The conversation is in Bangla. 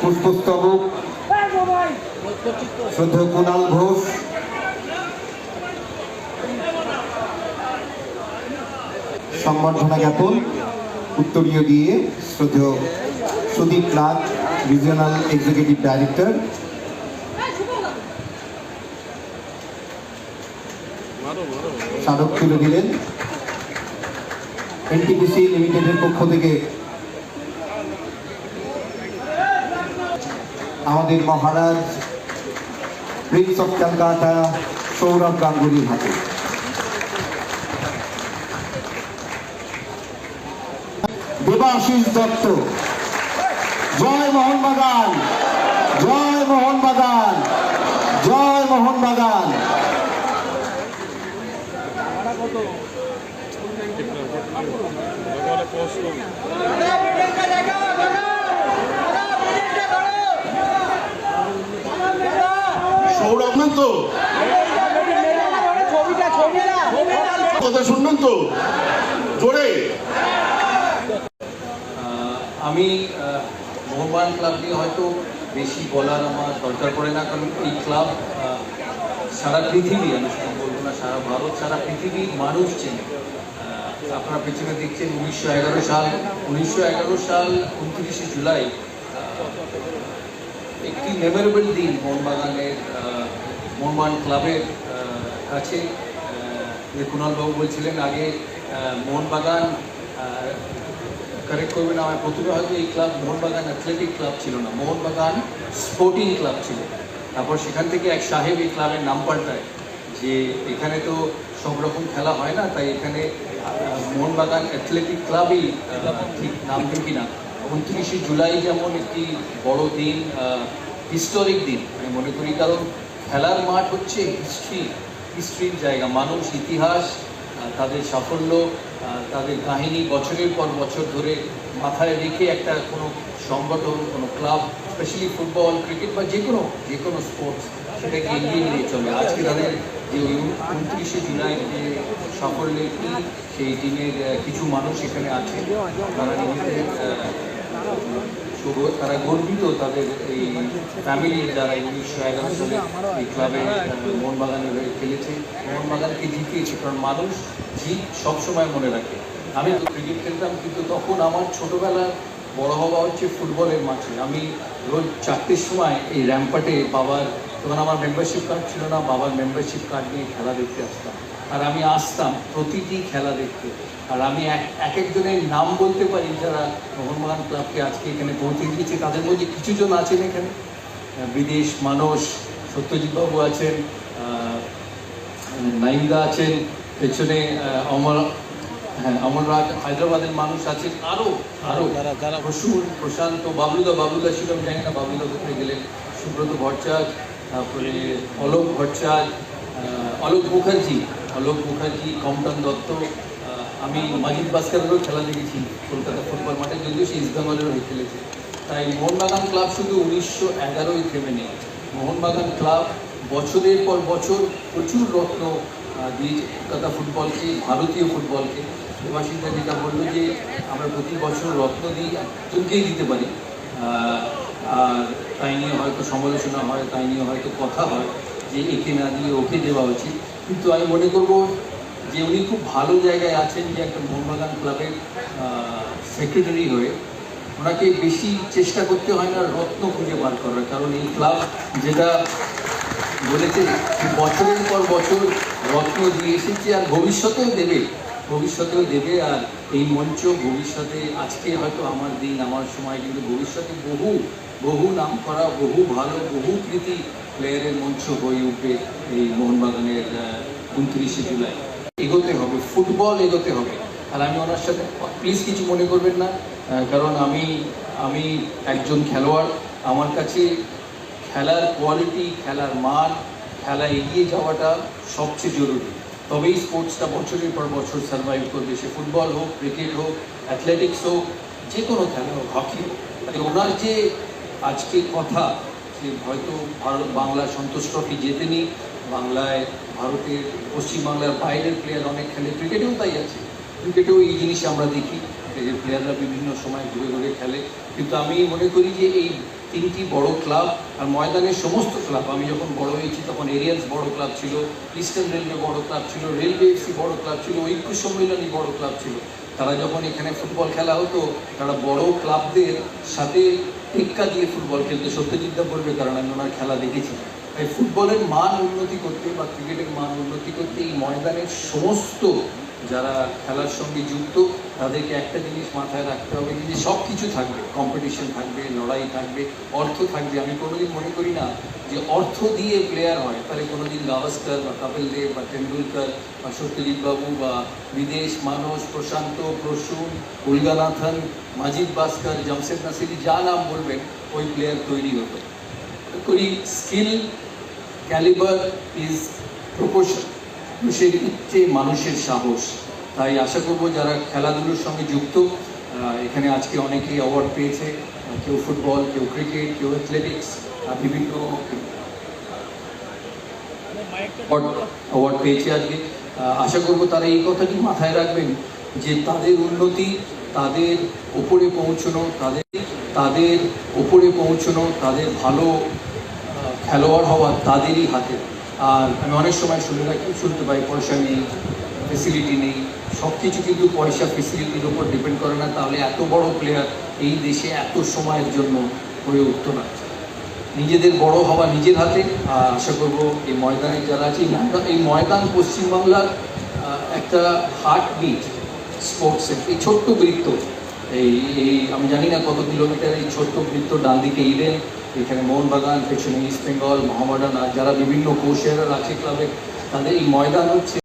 পুষ্পস্তবক শ্রদ্ধেয় কুণাল ঘোষ সংবর্ধনা জ্ঞাপন, উত্তরীয় দিয়ে শ্রদ্ধেয় Sudip Nath regional executive director স্মারক তুলে দিলেন। এনটিপিসি লিমিটেডের পক্ষ থেকে আমাদের Maharaj prince of Calcutta Sourav গাঙ্গুলির হাতে। দেবাশিস দত্ত, জয় মোহনবাগান জয় মোহনবাগান জয় মোহনবাগান। সৌরভ নেন তো। কথা তো। জোরে। আমি আহ, মোহনবাগান ক্লাব নিয়ে হয়তো বেশি বলার আমার দরকার পড়ে না কারণ এই ক্লাব সারা পৃথিবী আমি শুধু বলব না সারা ভারত সারা পৃথিবীর মানুষ চেনে। আপনারা পেছনে দেখছেন উনিশশো এগারো সাল উনিশশো এগারো সাল উনত্রিশে জুলাই একটি মেমোরেবল দিন মোহনবাগানের মোহনবাগান ক্লাবের কাছে যে কুণালবাবু বলছিলেন, আগে মোহনবাগান কারেক্ট করবেন আমার প্রথমে হয়তো এই ক্লাব মোহনবাগান অ্যাথলেটিক ক্লাব ছিল না, মোহনবাগান স্পোর্টিং ক্লাব ছিল। তারপর সেখান থেকে এক সাহেব এই ক্লাবের নাম পাল্টায়, যে এখানে তো সব রকম খেলা হয় না, তাই এখানে মোহনবাগান অ্যাথলেটিক ক্লাবই ঠিক নাম দিন কিনা। উনত্রিশে জুলাই যেমন একটি বড় দিন হিস্টোরিক দিন, আমি মনে করি, কারণ খেলার মাঠ হচ্ছে হিস্ট্রি হিস্ট্রির জায়গা, মানুষ, ইতিহাস তাদের সাফল্য তাদের কাহিনী বছরের পর বছর ধরে মাথায় রেখে একটা কোনো সংগঠন, কোনো ক্লাব স্পেশালি ফুটবল ক্রিকেট বা যে কোনো যে কোনো স্পোর্টস সেটাকে এগিয়ে নিয়ে চলে। আজকে তাদের যে উনত্রিশে জুলাই যে সাফল্যের টিম সেই টিমের কিছু মানুষ এখানে আছে। তারা নিজেদের তারা গর্বিত তাদের এই ফ্যামিলি যারা উনিশশো এগারো সালে এই ক্লাবে মোহনবাগানের হয়ে খেলেছে। মোহনবাগানকে জিতিয়েছে, কারণ মানুষ জিত সবসময় মনে রাখে। আমি তো ক্রিকেট খেলতাম, কিন্তু তখন আমার ছোটোবেলা বড় হওয়া হচ্ছে ফুটবলের মাঠে। আমি রোজ চারটের সময় এই র্যাম্পাটে বাবার তখন আমার মেম্বারশিপ কার্ড ছিল না বাবার মেম্বারশিপ কার্ড নিয়ে খেলা দেখতে আসতাম। আর আমি আসতাম প্রতিটি খেলা দেখতে। আর আমি এক এক একজনের নাম বলতে পারি যারা মোহনবাগান ক্লাবকে আজকে এখানে পৌঁছে দিয়েছে তাদের মধ্যে কিছু জন আছেন এখানে। বিদেশ মানুষ সত্যজিৎ বাবু আছেন আহ, নাইমদা আছেন পেছনে অমর হ্যাঁ অমর রাজ হায়দ্রাবাদের মানুষ আছেন আরও আরও প্রসূর প্রশান্ত বাবলুদা বাবলুদা ছিল আমি জানি না বাবলুদা কোথায় গেলেন সুব্রত ভট্টাচার্য তারপরে অলোক ভট্টাচার্য অলোক মুখার্জি অলোক মুখার্জি, কমটন দত্ত আমি মাজিদ ভাস্করেরও খেলা দেখেছি কলকাতা ফুটবল মাঠে, যদিও সে ইস্টবেঙ্গলের হয়ে খেলেছে। তাই মোহনবাগান ক্লাব শুধু উনিশশো এগারোই থেমে নেই। মোহনবাগান ক্লাব বছরের পর বছর প্রচুর রত্ন দিয়েছে কলকাতা ফুটবলকে, ভারতীয় ফুটবলকে। দেবাশিসদা যেটা বলল যে আমরা প্রতি বছর রত্ন দিই একজনকেই দিতে পারি। আর তাই নিয়ে হয়তো সমালোচনা হয়, তাই নিয়ে হয়তো কথা হয়, যে একে না দিয়ে ওকে দেওয়া উচিত। কিন্তু আমি মনে করব যে উনি খুব ভালো জায়গায় আছেন যে একটা মোহনবাগান ক্লাবের সেক্রেটারি হয়ে। ওনাকে বেশি চেষ্টা করতে হয় না, রত্ন খুঁজে বার করার। কারণ এই ক্লাব যেটা বলেছে বছরের পর বছর রত্ন দিয়ে এসেছে আর ভবিষ্যতেও দেবে। ভবিষ্যতেও দেবে আর এই মঞ্চ ভবিষ্যতে, আজকে হয়তো আমার দিন, আমার সময়, কিন্তু ভবিষ্যতে বহু বহু নাম করা বহু ভালো, বহু কৃতি প্লেয়ারের মঞ্চ হয়ে উঠবে এই মোহনবাগানের উনত্রিশে জুলাই। এগোতে হবে, ফুটবল এগোতে হবে। আর আমি ওনার সাথে প্লিজ কিছু মনে করবেন না কারণ আমি আমি একজন খেলোয়াড়। আমার কাছে খেলার কোয়ালিটি খেলার মান, খেলা এগিয়ে যাওয়াটা সবচেয়ে জরুরি। তবেই স্পোর্টসটা বছরের পর বছর সার্ভাইভ করবে। সে ফুটবল হোক ক্রিকেট হোক অ্যাথলেটিক্স হোক, যে কোনো খেলা হোক হকি। হোক ওনার যে আজকে কথা যে হয়তো ভারত বাংলা সন্তোষ ট্রফি জেতেনি, বাংলায় ভারতের পশ্চিমবাংলার বাইরের প্লেয়ার অনেক খেলে, ক্রিকেটেও তাই আছে। ক্রিকেটেও এই জিনিস আমরা দেখি যে প্লেয়াররা বিভিন্ন সময় ঘুরে ঘুরে খেলে। কিন্তু আমি মনে করি যে এই তিনটি বড় ক্লাব আর ময়দানের সমস্ত ক্লাব আমি যখন বড় হয়েছি তখন এরিয়ান্স বড় ক্লাব ছিল ইস্টার্ন রেলওয়ে বড় ক্লাব ছিল রেলওয়ে এফসি বড় ক্লাব ছিল, ঐক্য সম্মেলনী বড় ক্লাব ছিল। তারা যখন এখানে ফুটবল খেলা হতো, তারা বড় ক্লাবদের সাথে টেক্কা দিয়ে ফুটবল খেলতে সত্যজিৎদা করবে কারণ আমি ওনার খেলা দেখেছি। তাই ফুটবলের মান উন্নতি করতে বা ক্রিকেটের মান উন্নতি করতে এই ময়দানের সমস্ত যারা খেলার সঙ্গে যুক্ত, তাদেরকে একটা জিনিস মাথায় রাখতে হবে যে সব কিছু থাকবে। কম্পিটিশন থাকবে, লড়াই থাকবে, অর্থ থাকবে। আমি কোনোদিন মনে করি না যে, অর্থ দিয়ে প্লেয়ার হয়। তাহলে কোনোদিন গাভাস্কর বা কপিল দেব বা টেন্ডুলকার বা সত্যজিৎ বাবু বা Bidesh Manas, Prashanta, Prasun Ulaganathan Majid Bishkar, Jamshid Nassiri, যা নাম বলবেন, ওই প্লেয়ার তৈরি হতো। করি স্কিল ক্যালিবার ইজ প্রপোর্শন মানুষের ইচ্ছে, মানুষের সাহস। তাই আশা করব যারা খেলাধুলোর সঙ্গে যুক্ত এখানে আজকে অনেকেই অ্যাওয়ার্ড পেয়েছে। কেউ ফুটবল, কেউ ক্রিকেট কেউ অ্যাথলেটিক্স বিভিন্ন অ্যাওয়ার্ড পেয়েছে আজকে। আশা করব তারা এই কথাটি মাথায় রাখবেন যে তাদের উন্নতি, তাদের ওপরে পৌঁছানো, তাদের তাদের ওপরে পৌঁছানো, তাদের ভালো খেলোয়াড় হওয়া তাদেরই হাতে। আর আমি অনেক সময় শুনে রাখি শুনতে পাই, পয়সা নেই ফেসিলিটি নেই সব কিছু কিন্তু পয়সা ফেসিলিটির উপর ডিপেন্ড করে না, তাহলে এত বড় প্লেয়ার এই দেশে এত সময়ের জন্য হয়ে উঠতো না। নিজেদের বড় হওয়া নিজের হাতে, আর আশা করব এই ময়দানে যারা আছে, এই ময়দান পশ্চিমবাংলার একটা হার্ট বিট স্পোর্টসের এই ছোট্ট বৃত্ত এই এই, আমি জানি না কত কিলোমিটার এই ছোট্ট বৃত্ত ডান দিকে ইডেন এখানে মোহনবাগান পেছনে ইস্ট বেঙ্গল মহামডান আর যারা বিভিন্ন কোষের আছে ক্লাবে তাদের এই ময়দান হচ্ছে